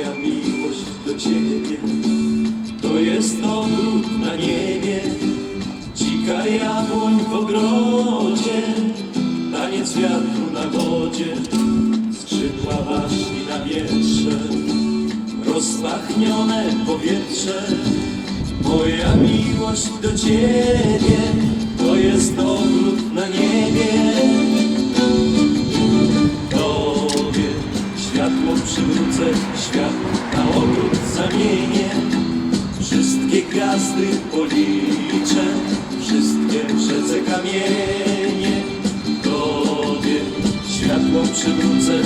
Moja miłość do Ciebie. To jest ogród na niebie, dzika jabłoń w ogrodzie, taniec wiatru na wodzie, skrzydła waśni na wietrze, rozpachnione powietrze. Moja miłość do Ciebie. To jest ogród na niebie. Świat na ogród zamienię. Wszystkie gwiazdy policzę, wszystkie w rzece kamienie. Tobie światło przywrócę,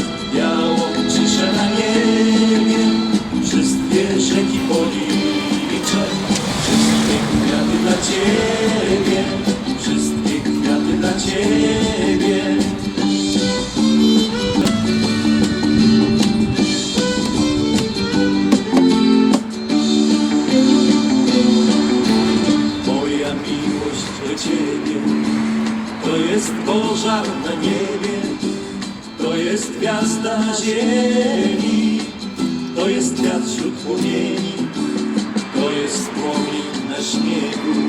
Ciebie to jest pożar na niebie, to jest gwiazda ziemi, to jest wiatr wśród płomieni, to jest płomień na śniegu,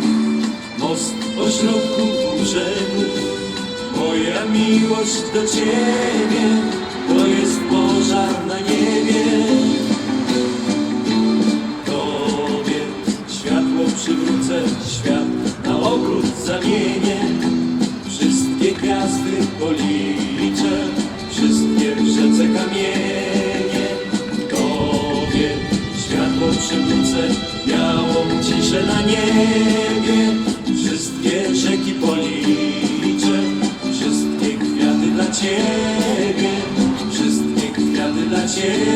most pośrodku pół brzegu. Moja miłość do Ciebie to jest pożar na niebie. ciebie, wszystkie kwiaty dla ciebie.